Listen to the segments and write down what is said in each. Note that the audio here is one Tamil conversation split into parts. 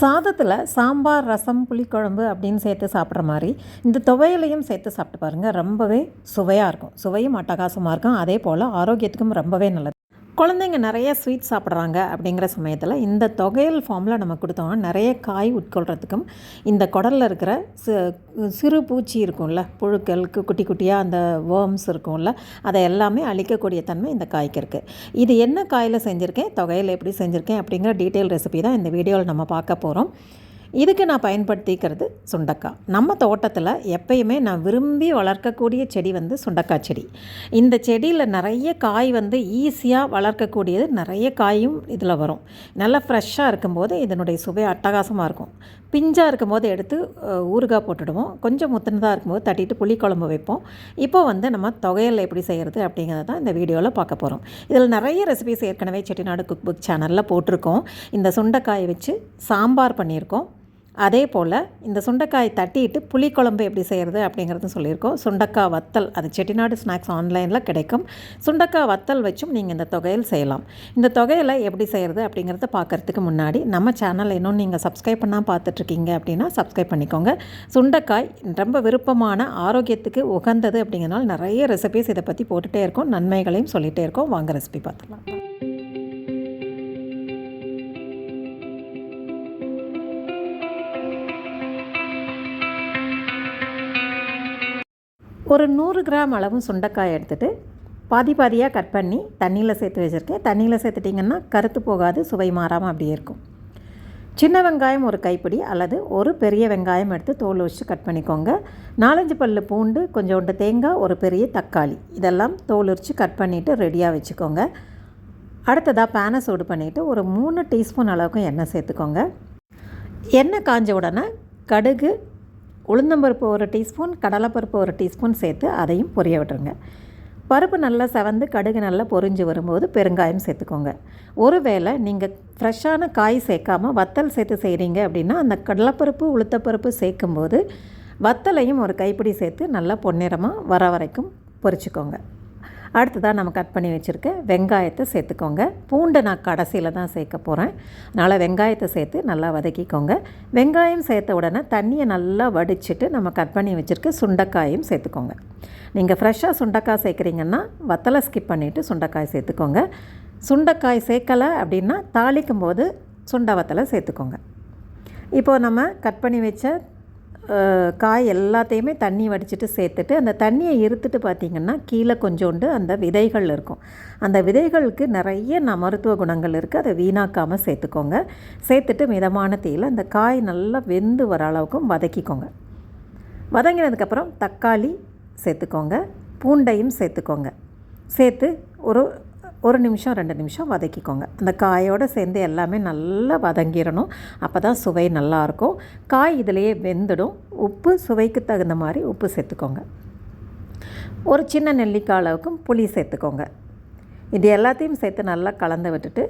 சாதத்தில் சாம்பார் ரசம் புளிக்குழம்பு அப்படின்னு சேர்த்து சாப்பிட்ற மாதிரி இந்த துவையலையும் சேர்த்து சாப்பிட்டு பாருங்கள் ரொம்பவே சுவையாக இருக்கும். சுவையும் அட்டகாசமாக இருக்கும். அதே போல் ஆரோக்கியத்துக்கும் ரொம்பவே நல்லது. குழந்தைங்க நிறைய ஸ்வீட் சாப்பிட்றாங்க அப்படிங்கிற சமயத்தில் இந்த தொகையல் ஃபார்மில் நம்ம கொடுத்தோம்னா நிறைய காய் உட்கொள்கிறதுக்கும் இந்த குடலில் இருக்கிற சிறு பூச்சி இருக்கும்ல புழுக்கள் கு- குட்டி குட்டியாக அந்த வேர்ம்ஸ் இருக்கும்ல அதை எல்லாமே அழிக்கக்கூடிய தன்மை இந்த காய்க்கு இருக்குது இது என்ன காயில் செஞ்சுருக்கேன் தொகையில் எப்படி செஞ்சுருக்கேன் அப்படிங்கிற டீட்டெயில் ரெசிபி தான் இந்த வீடியோவில் நம்ம பார்க்க போகிறோம் இதுக்கு நான் பயன்படுத்திக்கிறது சுண்டக்காய். நம்ம தோட்டத்தில் எப்பயுமே நான் விரும்பி வளர்க்கக்கூடிய செடி வந்து சுண்டக்காய் செடி. இந்த செடியில் நிறைய காய் வந்து ஈஸியாக வளர்க்கக்கூடியது நிறைய காயும் இதில் வரும். நல்லா ஃப்ரெஷ்ஷாக இருக்கும்போது இதனுடைய சுவை அட்டகாசமாக இருக்கும். பிஞ்சாக இருக்கும்போது எடுத்து ஊறுகாய் போட்டுடுவோம். கொஞ்சம் முத்தினதாக இருக்கும்போது தட்டிட்டு புளிக்குழம்பு வைப்போம். இப்போ வந்து நம்ம தொகையில் எப்படி செய்கிறது அப்படிங்கிறத தான் இந்த வீடியோவில் பார்க்க போகிறோம் இதில் நிறைய ரெசிபிஸ் ஏற்கனவே செட்டிநாடு குக் புக் சேனலில் போட்டிருக்கோம். இந்த சுண்டைக்காயை வச்சு சாம்பார் பண்ணியிருக்கோம். அதே போல் இந்த சுண்டைக்காய் தட்டிட்டு புளிக்குழம்பு எப்படி செய்கிறது அப்படிங்கிறது சொல்லியிருக்கோம். சுண்டக்காய் வத்தல் அது செட்டிநாடு ஸ்நாக்ஸ் ஆன்லைனில் கிடைக்கும். சுண்டக்காய் வத்தல் வச்சும் நீங்கள் இந்த தொகையில் செய்யலாம். இந்த தொகையில் எப்படி செய்கிறது அப்படிங்கிறத பார்க்கறதுக்கு முன்னாடி நம்ம சேனல் இன்னும் நீங்கள் சப்ஸ்கிரைப் பண்ணால் பார்த்துட்ருக்கீங்க அப்படின்னா சப்ஸ்கிரைப் பண்ணிக்கோங்க. சுண்டைக்காய் ரொம்ப விருப்பமான ஆரோக்கியத்துக்கு உகந்தது அப்படிங்கிறனால நிறைய ரெசிபிஸ் இதை பற்றி போட்டுகிட்டே இருக்கோம். நன்மைகளையும் சொல்லிகிட்டே இருக்கோம். வாங்க ரெசிபி பார்த்துக்கலாம் ஒரு நூறு கிராம் அளவு சுண்டைக்காய் எடுத்துகிட்டு பாதி பாதியாக கட் பண்ணி தண்ணியில் சேர்த்து வச்சுருக்கேன். தண்ணியில் சேர்த்துட்டிங்கன்னா கருத்து போகாது சுவை மாறாமல் அப்படியே இருக்கும். சின்ன வெங்காயம் ஒரு கைப்பிடி அல்லது ஒரு பெரிய வெங்காயம் எடுத்து தோல் வச்சு கட் பண்ணிக்கோங்க. நாலஞ்சு பல்லு பூண்டு கொஞ்சோண்டு தேங்காய் ஒரு பெரிய தக்காளி. இதெல்லாம் தோல் உரித்து கட் பண்ணிவிட்டு ரெடியாக வச்சுக்கோங்க. அடுத்ததாக பேனை சூடு பண்ணிவிட்டு ஒரு மூணு டீஸ்பூன் அளவுக்கு எண்ணெய் சேர்த்துக்கோங்க. எண்ணெய் காஞ்ச உடனே கடுகு உளுந்தம்பருப்பு ஒரு டீஸ்பூன் கடலைப்பருப்பு ஒரு டீஸ்பூன் சேர்த்து அதையும் பொரிய விட்டுருங்க. பருப்பு நல்லா செவந்து கடுகு நல்லா பொரிஞ்சு வரும்போது பெருங்காயம் சேர்த்துக்கோங்க. ஒருவேளை நீங்கள் ஃப்ரெஷ்ஷான காய் சேர்க்காம வத்தல் சேர்த்து செய்கிறீங்க அப்படின்னா அந்த கடலைப்பருப்பு உளுத்தப்பருப்பு சேர்க்கும்போது வத்தலையும் ஒரு கைப்பிடி சேர்த்து நல்லா பொன்னிறமாக வர வரைக்கும் பொரிச்சுக்கோங்க. அடுத்ததாக நம்ம கட் பண்ணி வச்சுருக்க வெங்காயத்தை சேர்த்துக்கோங்க. பூண்டை நான் கடைசியில் தான் சேர்க்க போகிறேன் அதனால் வெங்காயத்தை சேர்த்து நல்லா வதக்கிக்கோங்க. வெங்காயம் சேர்த்த உடனே தண்ணியை நல்லா வடிச்சிட்டு நம்ம கட் பண்ணி வச்சுருக்க சுண்டைக்காயும் சேர்த்துக்கோங்க. நீங்கள் ஃப்ரெஷ்ஷாக சுண்டைக்காய் சேர்க்குறீங்கன்னா வத்தலை ஸ்கிப் பண்ணிவிட்டு சுண்டைக்காய் சேர்த்துக்கோங்க. சுண்டைக்காய் சேர்க்கலை அப்படின்னா தாளிக்கும் போது சுண்டை வத்தலை சேர்த்துக்கோங்க. இப்போது நம்ம கட் பண்ணி வச்ச காய் எல்லாத்தையுமே தண்ணி வடிச்சிட்டு சேர்த்துட்டு அந்த தண்ணியை இருத்துட்டு பார்த்திங்கன்னா கீழே கொஞ்சோண்டு அந்த விதைகள் இருக்கும். அந்த விதைகளுக்கு நிறைய ந மருத்துவ குணங்கள் இருக்குது அதை வீணாக்காமல் சேர்த்துக்கோங்க. சேர்த்துட்டு மிதமான தீயில் அந்த காய் நல்லா வெந்து வர அளவுக்கும் வதக்கிக்கோங்க. வதங்கினதுக்கப்புறம் தக்காளி சேர்த்துக்கோங்க. பூண்டையும் சேர்த்துக்கோங்க. சேர்த்து ஒரு ஒரு நிமிஷம் ரெண்டு நிமிஷம் வதக்கிக்கோங்க. அந்த காயோடு சேர்ந்து எல்லாமே நல்லா வதங்கிடணும். அப்போ தான் சுவை நல்லாயிருக்கும். காய் இதிலையே வெந்துடும். உப்பு சுவைக்கு தகுந்த மாதிரி உப்பு சேர்த்துக்கோங்க. ஒரு சின்ன நெல்லிக்காய் அளவுக்கும் புளி சேர்த்துக்கோங்க. இது எல்லாத்தையும் சேர்த்து நல்லா கலந்து விட்டுட்டு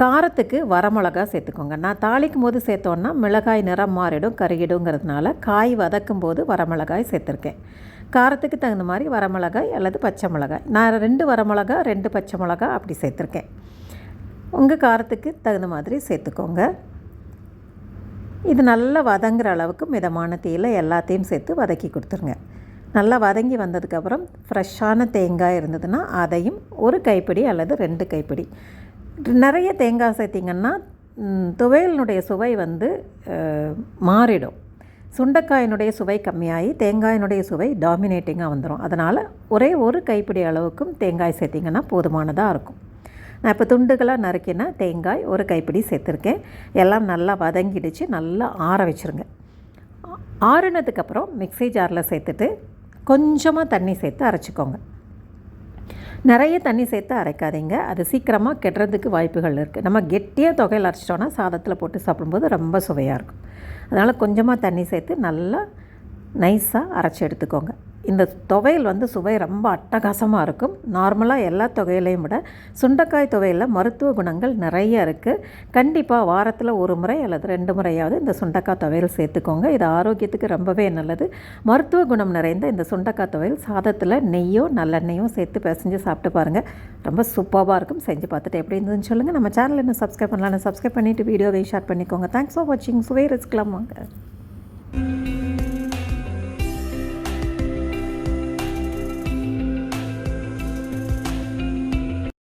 காரத்துக்கு வரமிளகா சேர்த்துக்கோங்க. நான் தாளிக்கும் போது சேர்த்தோன்னா மிளகாய் நிறம் மாறிடும் கருகிடுங்கிறதுனால காய் வதக்கும் போது வரமிளகாய் சேர்த்துருக்கேன். காரத்துக்கு தகுந்த மாதிரி வரமிளகாய் அல்லது பச்சை மிளகாய். நான் ரெண்டு வரமிளகா ரெண்டு பச்சை மிளகா அப்படி சேர்த்துருக்கேன். உங்கள் காரத்துக்கு தகுந்த மாதிரி சேர்த்துக்கோங்க. இது நல்லா வதங்குற அளவுக்கு மிதமான தீயில் எல்லாத்தையும் சேர்த்து வதக்கி கொடுத்துருங்க. நல்லா வதங்கி வந்ததுக்கப்புறம் ஃப்ரெஷ்ஷான தேங்காய் இருந்ததுன்னா அதையும் ஒரு கைப்பிடி அல்லது ரெண்டு கைப்பிடி. நிறைய தேங்காய் சேர்த்திங்கன்னா துவையலினுடைய சுவை வந்து மாறிடும். சுண்டைக்காயினுடைய சுவை கம்மியாகி தேங்காயினுடைய சுவை டாமினேட்டிங்காக வந்துடும் அதனால் ஒரே ஒரு கைப்பிடி அளவுக்கும் தேங்காய் சேர்த்திங்கன்னா போதுமானதாக இருக்கும். நான் இப்போ துண்டுகளாக நறுக்கின தேங்காய் ஒரு கைப்பிடி சேர்த்துருக்கேன். எல்லாம் நல்லா வதங்கிடுச்சு நல்லா ஆற வச்சுருங்க. ஆறுனதுக்கப்புறம் மிக்ஸி ஜாரில் சேர்த்துட்டு கொஞ்சமாக தண்ணி சேர்த்து அரைச்சிக்கோங்க. நிறைய தண்ணி சேர்த்து அரைக்காதீங்க. அது சீக்கிரமாக கெட்டுறதுக்கு வாய்ப்புகள் இருக்குது நம்ம கெட்டியாக தொகையில் அரைச்சிட்டோன்னா சாதத்தில் போட்டு சாப்பிடும்போது ரொம்ப சுவையாக இருக்கும். அதனால் கொஞ்சமாக தண்ணி சேர்த்து நல்லா நைஸாக அரைச்சி எடுத்துக்கோங்க. இந்த துவையல் வந்து சுவை ரொம்ப அட்டகாசமாக இருக்கும். நார்மலாக எல்லா துவையலையும் விட சுண்டைக்காய் துவையலில் மருத்துவ குணங்கள் நிறைய இருக்குது கண்டிப்பாக வாரத்தில் ஒரு முறை அல்லது ரெண்டு முறையாவது இந்த சுண்டைக்காய் துவையல் சேர்த்துக்கோங்க. இது ஆரோக்கியத்துக்கு ரொம்பவே நல்லது. மருத்துவ குணம் நிறைந்த இந்த சுண்டைக்காய் துவையல் சாதத்தில் நெய்யோ நல்லெண்ணெயும் சேர்த்து பிசைஞ்சு சாப்பிட்டு பாருங்கள் ரொம்ப சூப்பராக இருக்கும். செஞ்சு பார்த்துட்டு எப்படி இருந்ததுன்னு சொல்லுங்கள் நம்ம சேனல் என்ன சப்ஸ்கிரைப் பண்ணலாம்னு சப்ஸ்கிரைப் பண்ணிவிட்டு வீடியோவை ஷேர் பண்ணிக்கோங்க. தேங்க்ஸ் ஃபார் வாட்சிங் சுவை ரிஸ்க்லாம் வாங்க